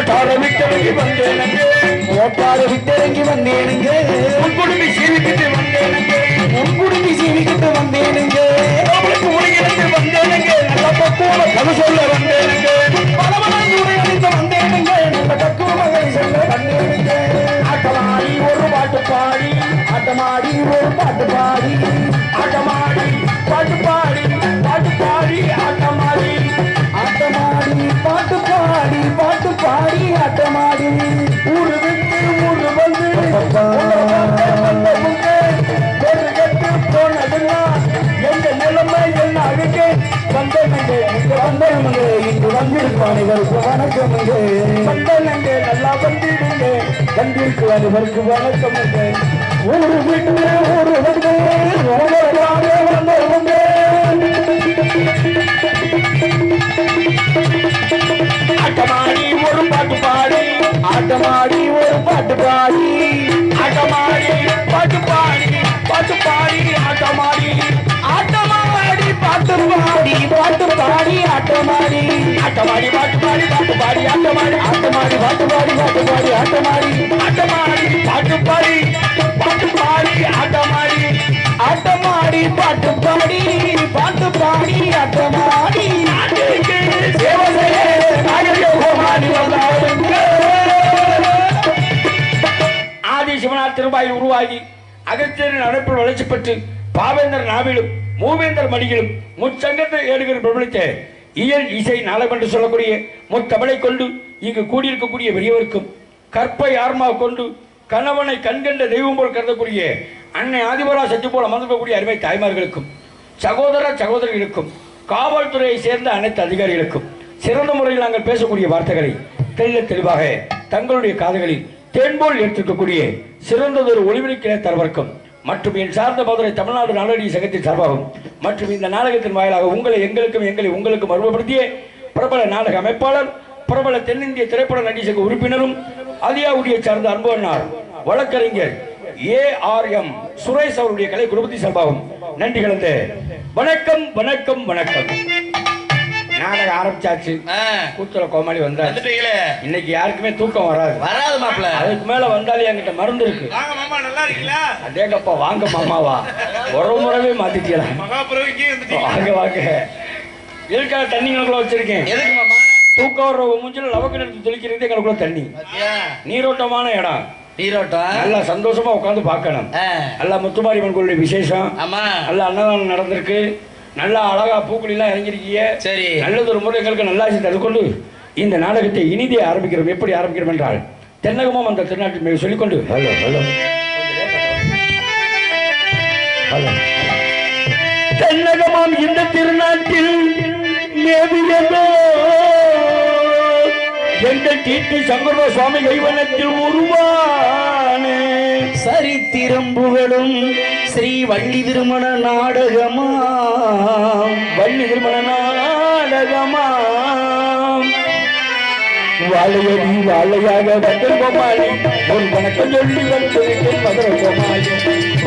அழகான கோமாளி வந்தேனங்க மோட்டார விட்டவங்க வந்தேனுங்க ஓட்டாறு விட்டிறங்கி வந்தேனுங்க குடும்பி சீவிக்கிட்டு வந்தேனுங்க குடும்பி சீவிக்கிட்டு வந்தேனுங்க அவளுக்கு முடிகிறது வந்தேனுங்க நல்ல பக்குவ கதை சொல்ல வந்தேனுங்க பலவனந்தூரை அணிந்து வந்தேனுங்க நல்ல கக்குவ சொல்ல வந்தேனுங்க ஆட்டமாடி ஒரு பாட்டு பாடி ஆட்டமாடி ஒரு பாட்டு பாடி ஆட்டமாடி பாட்டு பாடி பாட்டு பாடி ஆட்டமாடி அனைவருக்கு வணக்கம் வந்தேனுங்க நல்லா வந்துடுங்க வந்திருக்கு அனைவருக்கு வணக்கம் ஒரு வீட்டு ஒரு வந்து உங்களுக்காக வந்தவங்க ஆட்டமாடி ஒரு பாட்டு பாடி ஆட்டமாடி ஒரு பாட்டு பாடி. ஆட்டமாடி பாட்டு பாடி பாட்டு பாடி ஆட்டமாடி ஆட்டமாடி பாட்டு பாடி பாட்டு பாடி ஆட்ட ஆட்டமாடி பாட்டு பாடி பாட்டு பாடி ஆட்டமாடி ஆட்டமாடி பாட்டு பாடி பாட்டு பாடி ஆட்டமாடி ஆட்டமாடி பாட்டு பாடி பாட்டு பாடி ஆட்டமாடி ஆட்டமாடி பாட்டு பாடி பாட்டு பாடி ஆட்டமாடி நாட்டிற்கு சேவை செய்ய நாகரிக கோமாளி வந்தாருங்க. ஆதி சிவனார் திருவாயில் உருவாகி அகத்தியரின் அழைப்பில் வளர்ச்சி பெற்று பாவேந்தர் நாவிலும் மூவேந்தர் மடியிலும் முச்சங்கத்தை ஏடுகிற பிரபலித்த இயல் இசை நலம் என்று சொல்லக்கூடிய முத்தமிழை கொண்டு இங்கு கூடியிருக்கக்கூடிய பெரியவருக்கும் கற்பை ஆர்மா கொண்டு கணவனை கண்கண்ட தெய்வம் போல் கருதக்கூடிய அன்னை ஆதிபரா சத்து போல அமர்ந்திருக்கக்கூடிய அருமை தாய்மார்களுக்கும் சகோதர சகோதரிகளுக்கும் காவல்துறையை சேர்ந்த அனைத்து அதிகாரிகளுக்கும் சிறந்த முறையில் நாங்கள் பேசக்கூடிய வார்த்தைகளை தெல்ல தெளிவாக தங்களுடைய காதுகளில் தேன்போல் எடுத்திருக்கக்கூடிய சிறந்ததொரு ஒளிவிழிக்கிற தரவர்க்கும் மற்றும் என் சார்ந்த மதுரை தமிழ்நாடு நாடோடி சங்கத்தின் சார்பாகவும் மற்றும் இந்த நாடகத்தின் வாயிலாக உங்களை எங்களுக்கும் எங்களை உங்களுக்கும் அறிமுகப்படுத்திய பிரபல நாடக அமைப்பாளர் பிரபல தென்னிந்திய திரைப்பட நடிகை சங்க உறுப்பினரும் அதியாவுடைய சார்ந்த அன்பனார் வழக்கறிஞர் ஏ ஆர் எம் சுரேஷ் அவருடைய கலை குடும்பத்தின் சார்பாகும் நன்றி கலந்து வணக்கம் வணக்கம் வணக்கம். நாடகம் ஆரம்பிச்சாச்சு. கூத்துல கோமாளி வந்துட்டீங்களே? இன்னைக்கு யாருக்குமே தூக்கம் வராது. வராது மாப்ள அதுக்கு மேல வந்தாலே என்கிட்ட மருந்து இருக்கு. அதேங்கப்பா வாங்க மாமாவா. ஒரு முறவே மாத்திக்கலாம் வாங்க வாங்க. எதுக்காக தண்ணி கணக்குள்ள வச்சிருக்கேன்? எதுக்கு மாமா? தூக்கம் வர்ற மூஞ்சில லவக்கு எடுத்து தெளிக்கிறது எங்களுக்குள்ள தண்ணி. நீரோட்டமான இடம். நீரோட்டம்? நல்லா சந்தோஷமா உட்காந்து பார்க்கணும். நல்லா முத்துமாரியம்மன் கோயிலுடைய விசேஷம். ஆமா. நல்ல அன்னதானம் நடந்திருக்கு. நல்லா அழகா பூக்கள் எல்லாம் இறங்கிருக்கீங்க சரி. நல்லது ஒரு முறை எங்களுக்கு நல்லாசி தடுக்கொண்டு இந்த நாடகத்தை இனிதே ஆரம்பிக்கிறோம். எப்படி ஆரம்பிக்கிறோம் என்றால் தென்னகமும் அந்த திருநாட்டின் மேல் சொல்லிக்கொண்டு. Hello hello. ஹலோ. தென்னகமாம் இந்த திருநாட்டில் மேவியதோ எங்கள் டிடி சங்கர சுவாமி கைவனத்தில் உருவானே. சரித்திரம் புகழும் ஸ்ரீ வள்ளி திருமண நாடகமா வள்ளி திருமண நாடகமா வாழையடி வாழையாக வந்த கோமாளி உன் வணக்கம் சொல்லி வந்து மதுரை கோமாளி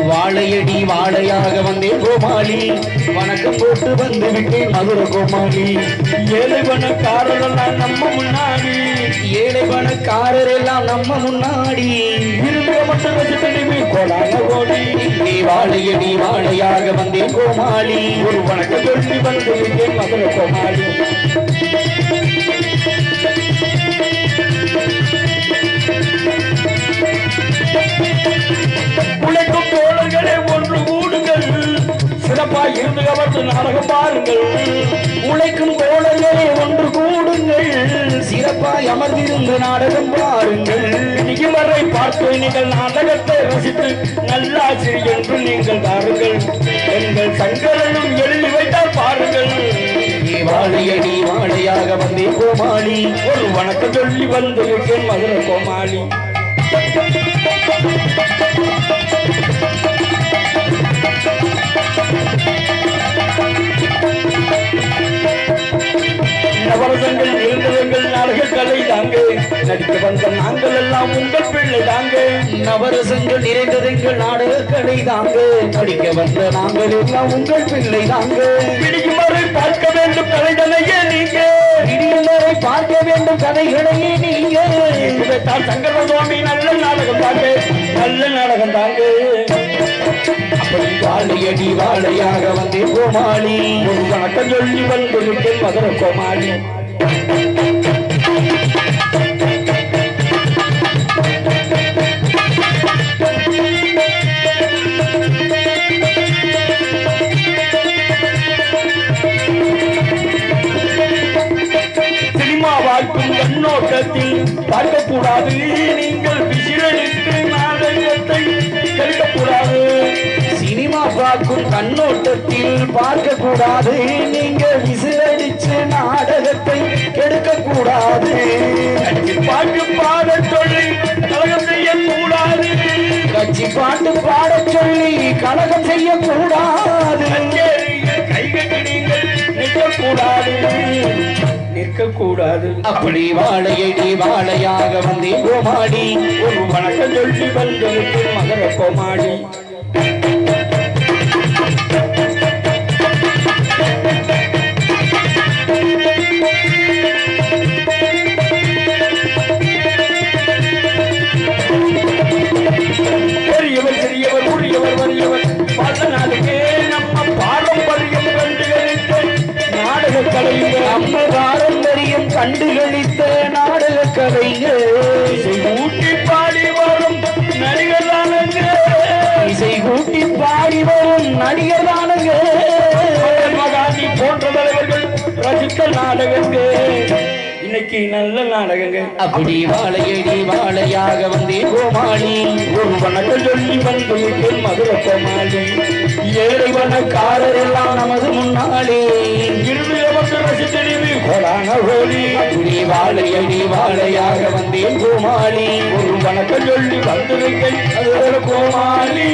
வாழையடி வாழையாக வந்தேன் கோமாளி வணக்கம் போட்டு வந்து விட்டேன் மதுரை கோமாளி ஏழை பணக்காரரெல்லாம் நம்ம முன்னாடி. ஏழை பணக்காரர் எல்லாம் நம்ம முன்னாடி. இருந்த மட்டும் வச்சு திரும்பி கோடி நீ வாழையடி வாழையாக வந்தேன் கோமாளி ஒரு வணக்கம் சொல்லி வந்து விட்டேன் மதுரை கோமாளி உழைக்கும் தோழர்களே ஒன்று கூடுங்கள். சிறப்பாக இருந்து கவர்ந்து நாடகம் பாருங்கள். உழைக்கும் தோழர்களே ஒன்று கூடுங்கள். சிறப்பாய் அமர்ந்திருந்து நாடகம் பாருங்கள். இதுவரை பார்த்து நீங்கள் நாடகத்தை ரசித்து நல்லாசிரி என்று நீங்கள் பாருங்கள். எங்கள் சங்கரனும் எழுதி வைத்தால் பாருங்கள். வாழையடி வாழையாக வந்தே கோமாளி. ஒரு வணக்கம் சொல்லி வந்து விட்டேன் மதுரை கோமாளி. நவரசங்கள் இருந்தவங்கள் நாடக கலை தாங்க. நடிக்க வந்த நாங்கள் எல்லாம் உங்கள் பிள்ளை தாங்க. நவரசங்கள் நிறைந்ததெங்கள் நாடக கலை தாங்க. நடிக்க வந்த நாங்கள் எல்லாம் உங்கள் பிள்ளை தாங்க. கதைகளை நீங்கள் சங்கர சுவாமி நல்ல நாடகம் தாங்க. நல்ல நாடகம் தாங்க. அப்படி வாழையடி வாழையாக வந்தேன் கோமாளி. ஒரு வணக்கம் சொல்லி வந்து விட்டேன் மதுர கோமாளி. பார்க்கக்கூடாது நீங்கள் விசிலடித்து நாடகத்தை கெடுக்கக்கூடாது சினிமா பார்க்கும் கண்ணோட்டத்தில் பார்க்க கூடாது நீங்க விசிலடிச்சு நாடகத்தை கெடுக்க கூடாது கட்சி பாட்டு பாடச் சொல்லி கலகம் செய்யக்கூடாது. கட்சி பாட்டு பாடச் சொல்லி கலகம் செய்யக்கூடாது. கைகட்டி நீங்கள் நிற்கக்கூடாது. நிற்கக்கூடாது அப்படி வாழையடி வாழையாக வந்தேன் கோமாடி ஒரு வணக்கம் சொல்லி வந்திருக்கு மகர கோமாடி கண்டுகளித்த நாடக கலைஞர் இசை ஊட்டி பாடி வரும் நடிகர் தானங்க இசை கூட்டி பாடி வரும் நடிகர் தானுங்க மகாந்தி போன்ற தலைவர்கள் ரசித்த நாடகங்க. இன்னைக்கு நல்ல நாடகங்க. அப்படி வாழையடி வாழையாக வந்தே கோமாளி. ஒரு வணக்கம் சொல்லி வந்து மதுர கோமாளி ஏழை வனக்காரர் எல்லாம் நமது முன்னாலே. வந்து ரசித்தடிவு கோடான ஹோலி. வாழையாக வந்தே கோமாளி. ஒரு வணக்கம் சொல்லி வந்திருக்கேன் மதுர கோமாளி.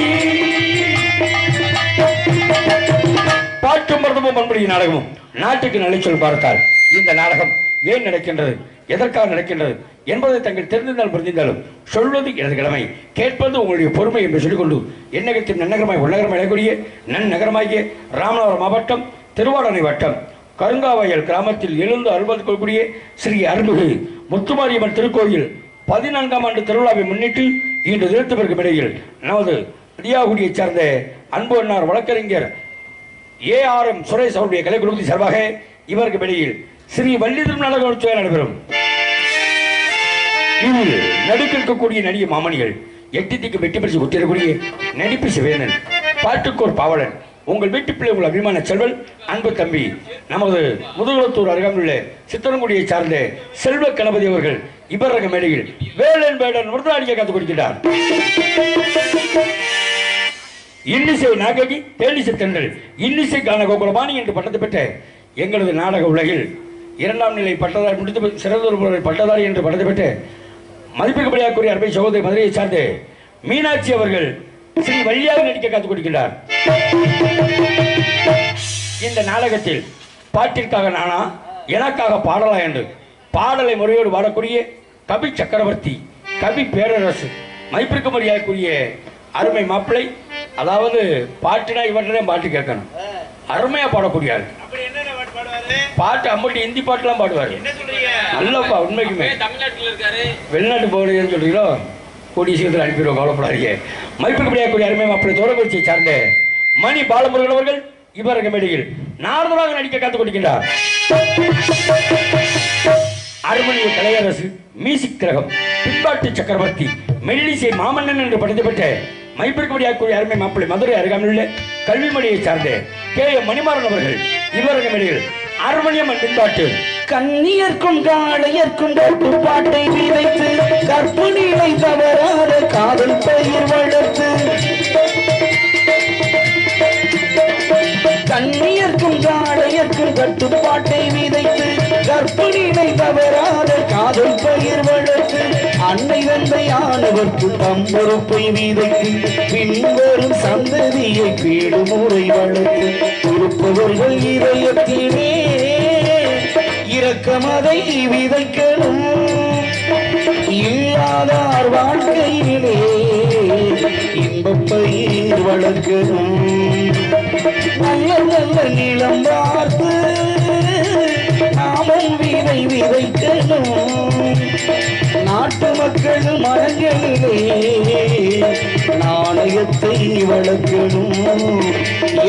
பாட்டு மருதமும் பண்புடைய நாடகமும் நாட்டுக்கு நிலைச்சொல் பார்த்தால் இந்த நாடகம் ஏன் நடக்கின்றது? எதற்காக நடக்கின்றது? என்பதை தங்கள் தெரிந்திருந்தாலும் புரிந்திருந்தாலும் சொல்வது எனது கடமை. கேட்பது உங்களுடைய பொறுமை என்று சொல்லிக்கொண்டு எண்ணகத்தின் நன்னகரமாய் உன்னகரமாய் விளக்கூடிய நன்னகரமாகிய ராமநாதபுரம் மாவட்டம் திருவாடனை வட்டம் கருங்காவயல் கிராமத்தில் எழுந்து அருள்வது ஸ்ரீ அருள்மிகு முத்துமாரியம்மன் திருக்கோயில் பதினான்காம் ஆண்டு திருவிழாவை முன்னிட்டு இன்று நிறுத்தப்பிற்கு இடையில் நமது அடியாகுடியைச் சேர்ந்த அன்பு அன்னார் வழக்கறிஞர் ஏஆர்எம் சுரேஷ் அவருடைய கலை குழுமத்தின் சார்பாக இவருக்கு வெளியில் ஸ்ரீ வள்ளி திருநாடகோற்சவம் நடைபெறும். இதில் நடுக்கிருக்கக்கூடிய நடிகை மாமணிகள் எட்டித்திக்கு வெட்டி பரிசு ஒத்திரக்கூடிய நடிப்பு வேணன் பாட்டுக்கோர் பாவலன் உங்கள் வீட்டு பிள்ளை உங்கள் அபிமான செல்வன் அன்பு தம்பி நமது முதுகுளத்தூர் அருகாமையுள்ள சித்தரங்குடியை சார்ந்த செல்வ கணபதி அவர்கள் இவரக மேடையில் வேலன் வேடன் விருதாளியை கற்றுக் கொடுக்கிறார் இன்னிசை நாககி தேனிசை தென்றல் இன்னிசை கான கோகுலபாணி என்று பட்டத்தை பெற்ற எங்களது நாடக உலகில் இரண்டாம் நிலை பட்டதாரி முடித்து சிறந்த பட்டதாரி என்று பட்டத்தை பெற்ற மதிப்புக்கும்படியாக்குரிய அருமை சகோதரி மதுரையை சார்ந்த மீனாட்சி அவர்கள் ஸ்ரீ வழியாக நடிக்க காத்துக் கொடுக்கின்றார் இந்த நாடகத்தில் பாட்டிற்காக நானா எனக்காக பாடலா என்று பாடலை முறையோடு பாடக்கூடிய கவி சக்கரவர்த்தி கவி பேரரசு மதிப்பிற்கு மரியாதைக்குரிய அருமை மாப்பிள்ளை அதாவது பாட்டுனா இவர்கிட்ட பாட்டு கேட்கணும். அருமையா பாடக்கூடிய ஆள் பாட்டு அம்மட்டி ஹிந்தி பாட்டுலாம் பாடுவாரு. நல்லப்பா உண்மைக்குமே. வெளிநாட்டு போகிறீங்கன்னு சொல்றீங்களோ? கூடிய சீக்கிரத்தில் அனுப்பிடுவோம் கவலைப்படாதீங்க. மதிப்புக்கு முடியாக்கூடிய அருமை மாப்பிள்ளை தோரக்குறிச்சியை சார்ந்த மணி பாலமுருகன் அவர்கள் இவரக மேடையில் நார்மலாக நடிக்க காத்துக் கொடுக்கின்றார் அருமணிய கலையரசு மியூசிக் கிரகம் பின்பாட்டு சக்கரவர்த்தி மெல்லிசை மாமன்னன் என்று படைத்து பெற்ற மைப்பிற்குடியாக்கூடிய அருமை மாப்பிள்ளை மதுரை அருகாமையுள்ள கல்விமணியை சார்ந்த கே எம் மணிமாறன் அவர்கள் இவரக மேடையில் அருமணியம் பின்பாட்டு கண்ணியர்க்கும் காளையர்க்கும் பாட்டை விதைத்து கற்புனிலை தவறாத காதல் பயிர் வளர்த்து. கண்ணியர்க்கும் காளையர்க்கும் கட்டுப்பாட்டை விதைத்து கற்புனிலை தவறாத காதல் பயிர் வளர்த்து. அன்னை தந்தையானவர்க்கு தம் பொறுப்பை விதைத்து பின்வரும் சந்ததியை பீடு முறை வளர்த்து. இருப்பவர்கள் இதயத்திலே இரக்கமதை விதைக்கணும். இல்லாதார் வாழ்க்கையிலே இன்பப் பயிர் வளர்க்கணும். நல்ல நல்ல நிலம் பார்த்து நாமும் விதை விதைக்கணும். நாட்டு மக்கள் மரங்களிலே நாணயத்தை வளர்க்கணும்.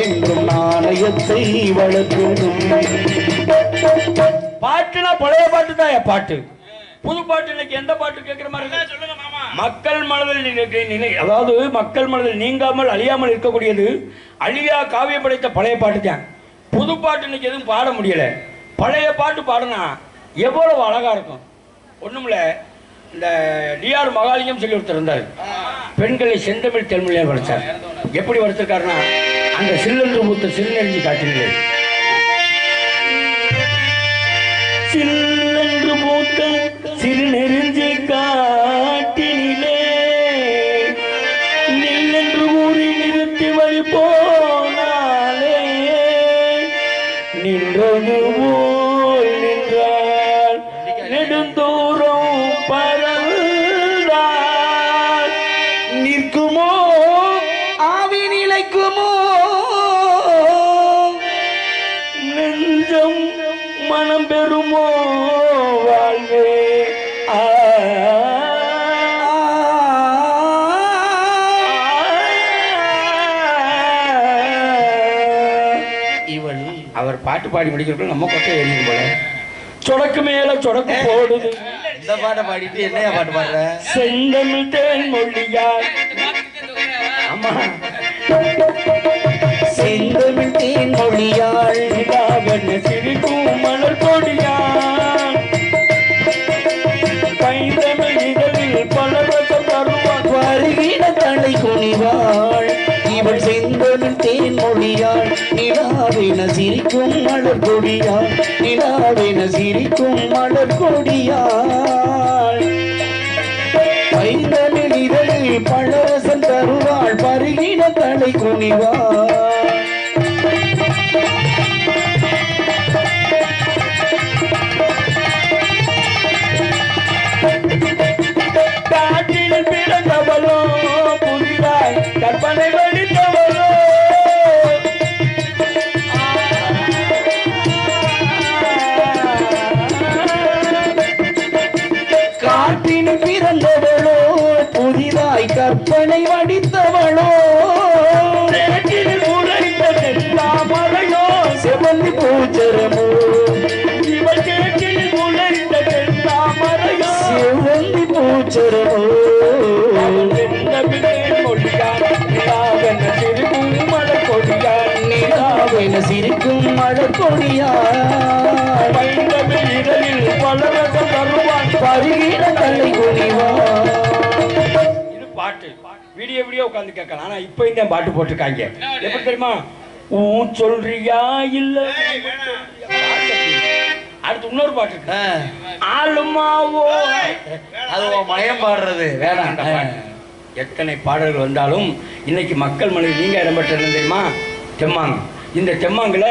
என்றும் நாணயத்தை வளர்க்கணும். பாட்டுனா பழைய பாட்டு தான் என் பாட்டு. புது பாட்டு இன்னைக்கு எந்த பாட்டு கேட்கிற மாதிரி? சொல்லுங்க மாமா. மக்கள் மனதில் அதாவது மக்கள் மனதில் நீங்காமல் அழியாமல் இருக்கக்கூடியது அழியா காவியம் படைத்த பழைய பாட்டு தான். புது பாட்டு இன்னைக்கு எதுவும் பாட முடியல. பழைய பாட்டு பாடினா எவ்வளவு அழகா இருக்கும். ஒண்ணுமில்ல இந்த டிஆர் மகாலிங்கம் சொல்லி ஒருத்தர் இருந்தார். பெண்களை செந்தமிழ் தென்மொழியால் வளர்த்தார். எப்படி வளர்த்திருக்காருன்னா அந்த சில்லென்று மூத்த சிறுநெறிஞ்சி காட்டினது. சில்லென்று மூத்த சிறுநெறிஞ்சி காட்டினிலே. நில்லென்று ஊறி நிறுத்தி வழி போனாலே நின்றது பாட்டு பாடி முடிக்கிறப்ப நம்ம கொட்டை எரியும் போல. சொடக்கு மேல சொடக்கு போடுது. இந்த பாட்டை பாடிட்டு என்னையா பாட்டு பாடுற? செந்தமிழ் தேன் மொழியார் ஆமா. நிலாவென சிரிக்கும் மலர் கொடியா நிலாவென சிரிக்கும் மலர் கொடியாள் பைந்தமிழ் இதழில் பழரசன் தருவாள் பருகின தலை குனிவாள். வீடியோ வீடியோ உட்காந்து கேட்கலாம். ஆனா இப்போ இந்த பாட்டு போட்டிருக்காங்க. எப்படி தெரியுமா? ஊ சொல்றியா இல்ல? அடுத்து இன்னொரு பாட்டு இருக்கு. ஆளுமாவோ அது மயம் பாடுறது. வேணாம். எத்தனை பாடல்கள் வந்தாலும் இன்னைக்கு மக்கள் மனதில் நீங்க இடம்பெற்றது தெரியுமா? தெம்மாங்கு இந்த தெம்மாங்குல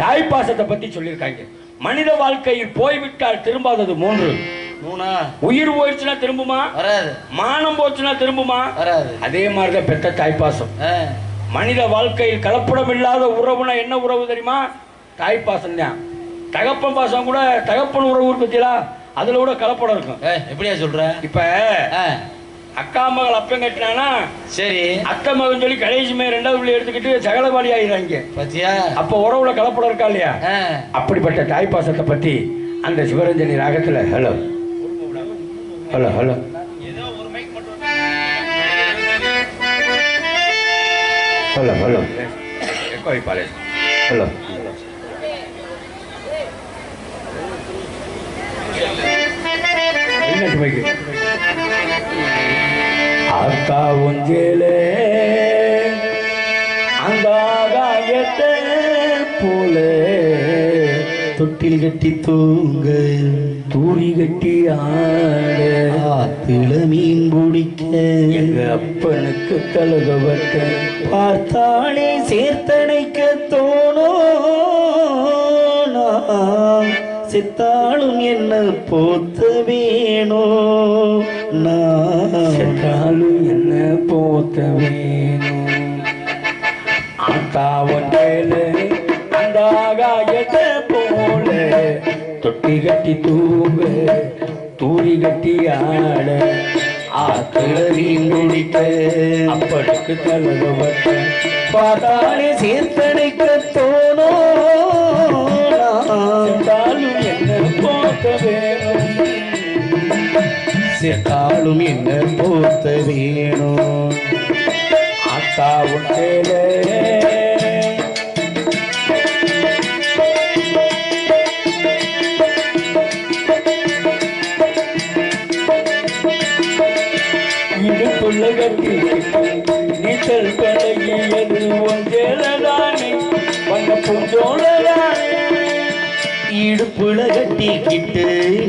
தாய்ப்பாசத்தை பத்தி சொல்லியிருக்காங்க. மனித வாழ்க்கையில் போய்விட்டால் திரும்பாதது மூன்று. மூணா? உயிர் போயிடுச்சுன்னா திரும்புமா? வராது. மானம் போச்சுன்னா திரும்புமா? வராது. அதே மாதிரிதான் பெத்த தாய்ப்பாசம். மனித வாழ்க்கையில் கலப்படம் இல்லாத உறவுனா என்ன உறவு தெரியுமா? தாய்ப்பாசம் தான் தகப்பன் பாசம் கூட தகப்பன் உறவு பத்தியா? அதுல கூட கலப்படம் இருக்கும். எப்படியா சொல்ற? இப்ப அக்கா மகள் அப்பன் கட்டினானா சரி. அத்தை மகன் சொல்லி கடைசி மே ரெண்டாவது பிள்ளை எடுத்துக்கிட்டு சகலபாடி ஆயிடுறாங்க. பாத்தியா? அப்ப உறவுல கலப்படம் இருக்கா இல்லையா? அப்படிப்பட்ட தாய்ப்பாசத்தை பத்தி அந்த Sivaranjani ராகத்துல hello hello hello. Hello hello. Hello. அக்கா ஒஞ்சேலே அந்த ஆகாயத்தை தொட்டில் கட்டி தூங்க. தூரி கட்டி ஆட. ஆத்தில மீன் பிடிக்க எங்க அப்பனுக்கு கலக வட்ட. பார்த்தாலே சேர்த்தணைக்க தோணோ செத்தாலும் என்ன போத்த வேணோ நான் செத்தாலும் என்ன போத்த வேணும் ஆத்தா ஒன்றேல அந்த ஆகாயத்தை போல கட்டி கட்டி தூங்க தூரி கட்டி ஆட. ஆத்துல மீன் பிடிக்க அப்பனுக்கு தலைவட்ட பார்த்தாலே சேர்த்தடைக்க தோணும் என்ன போக்க வேணும்? செத்தாலும் என்ன போத்த வேணும்? அக்கா உண்டேலே நீச்சல் பழகியது ஒன்றேலதானே வந்த பூஞ்சோழதானே இடுப்புல கட்டிக்கிட்டு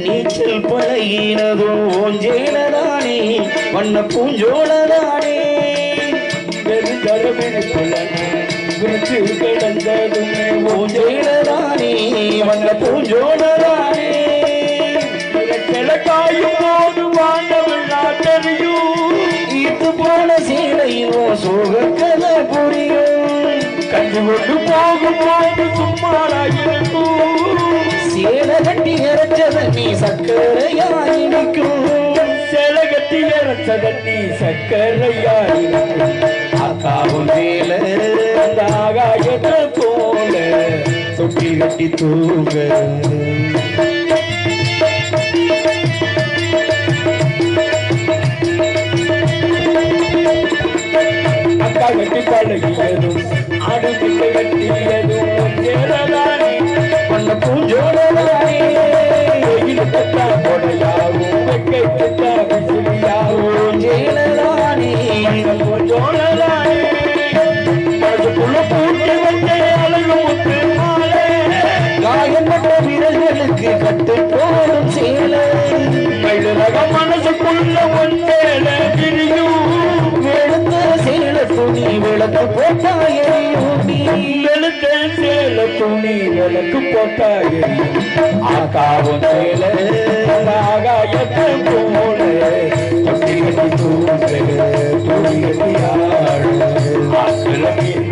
நீச்சல் பழகினதும் ஓஞ்சேலதானே வண்ண வெறுதரவெனுக்குள்ள விரிச்சு கிடந்ததுமே ஓஞ்சேலதானே வண்ண பூஞ்சோளதானே கிழக்காயும் போது வாண்டவள் தெரியும் இது சோகக்கல புரியும். கஞ்சி கொண்டு போகும் போது சும்மாடா இருக்கும் சேலை கட்டி இறைச்சத நீ சக்கரையாயிருக்கும் நிற்கும் சேலை கட்டி இறச்சத நீ சக்கரையாயிருக்கும் அக்காவும் மேல அந்த ஆகாயத்தை போல. தொட்டி கட்டி தூங்க. வெட்டி பழகியதும் ஆடு பிள்ளை கட்டியதும் ஏறதானே வண்ண பூஞ்சோளதானே வெயிலுக்குத்தா கொடையாகும் வெக்கைக்குத்தா துணி விளக்கு போட்டாயும் நீ வெளுத்த சேல துணி விளக்கு போட்டாயே. ஆக்காவும் சேலை ஆகாயத்தை போல. தொட்டி கட்டி துணி கட்டி ஆடு மீன்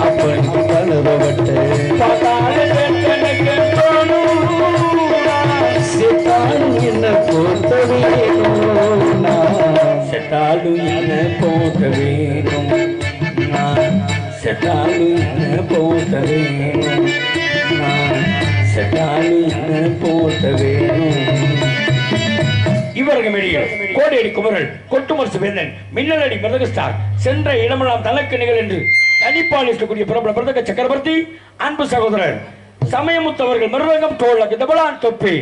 அப்பனுக்கு தோணும் என்ன பொறுத்த வெளியில் கோடேடி குமரல் கொட்டுமரசு வேந்தன் மின்னலடி மிருதகஸ்டார் சென்ற இடமெல்லாம் தனக்கு நிகழ் என்று தனிப்பால் இருக்கக்கூடிய பிரபல மிருதக சக்கரவர்த்தி அன்பு சகோதரர் சமயமுத்தவர்கள் மிருதகம் தோழ தபலான் தொப்பி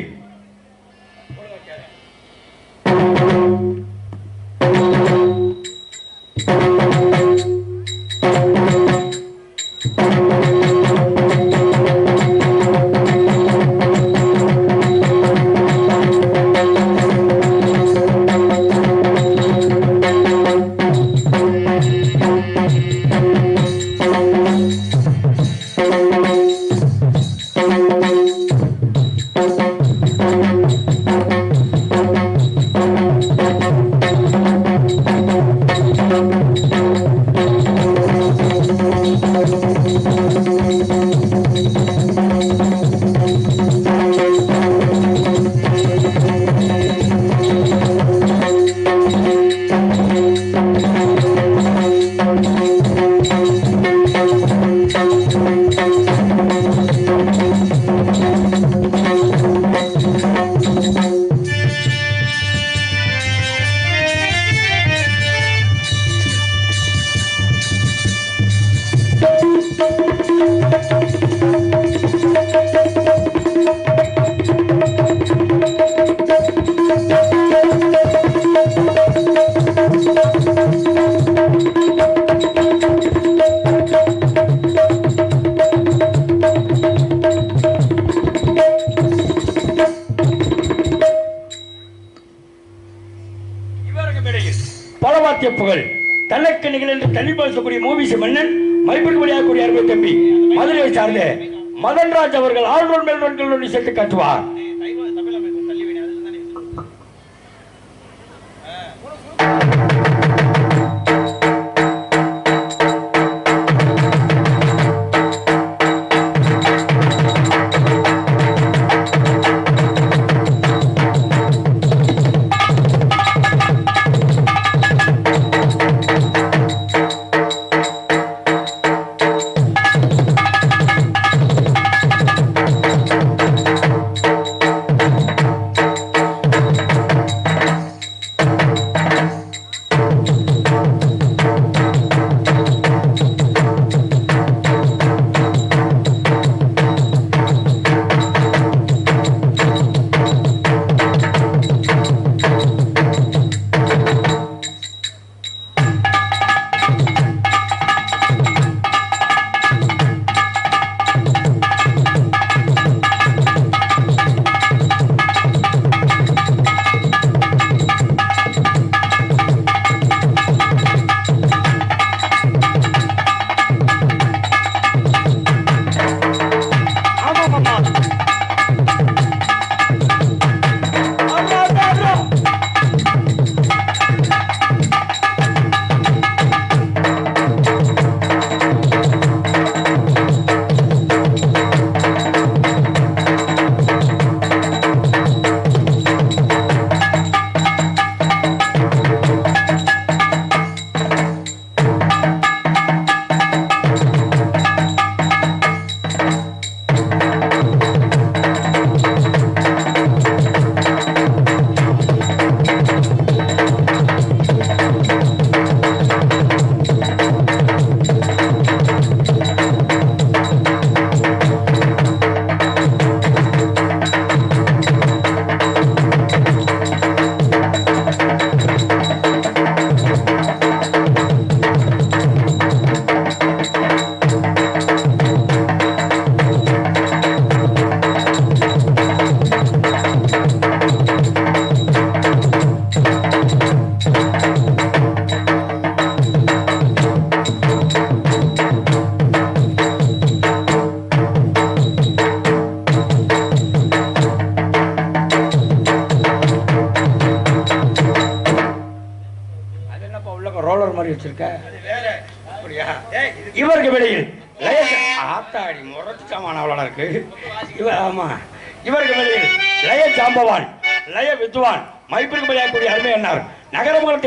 विषय कटुआ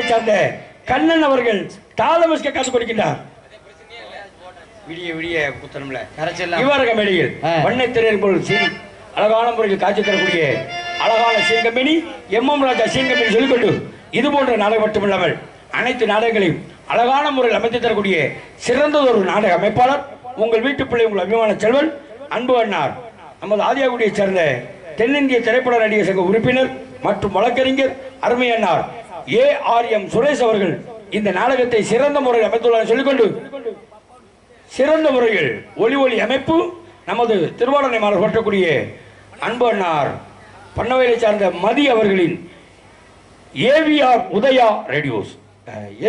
சார்ந்த கண்ணன் அவர்கள் தாளமிஸ்க காசு கொடுக்கின்றார். விடிய விடிய குத்தனம்ல கரைச்சிடலாம் இவரக வெளியில் ஆ. வண்ணை திரையர் போல் சீன் அழகான முறையில் காட்சி தரக்கூடிய அழகான சீன்கம்பெனி எம் எம் ராஜா சீன்கம்பெனி சொல்லிக்கொண்டு இது போன்ற நாடகம் மட்டுமில்லாமல் அனைத்து நாடகங்களையும் அழகான முறையில் அமைத்து தரக்கூடிய சிறந்ததொரு நாடக அமைப்பாளர் உங்கள் வீட்டு பிள்ளை உங்கள் அபிமான செல்வன் அன்பு அண்ணார் நமது ஆதியாகுடியைச் சேர்ந்த தென்னிந்திய திரைப்பட நடிகர் சங்க உறுப்பினர் மற்றும் வழக்கறிஞர் அருமை அண்ணார் ஏ ஆர் எம் சுரேஷ் அவர்கள் இந்த நாடகத்தை சிறந்த முறையில் அமைத்துள்ளார் சொல்லிக்கொண்டு சிறந்த முறையில் ஒளி ஒளி அமைப்பு நமது திருவாரணை மாறர் போற்றக்கூடிய அன்பு அண்ணார் பண்ணவையை சார்ந்த மதி அவர்களின் AVR Udaya radios.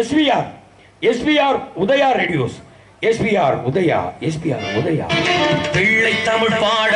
SVR SPR Udaya radios. SPR Udaya SPR Udaya. பிள்ளை தமிழ் பாட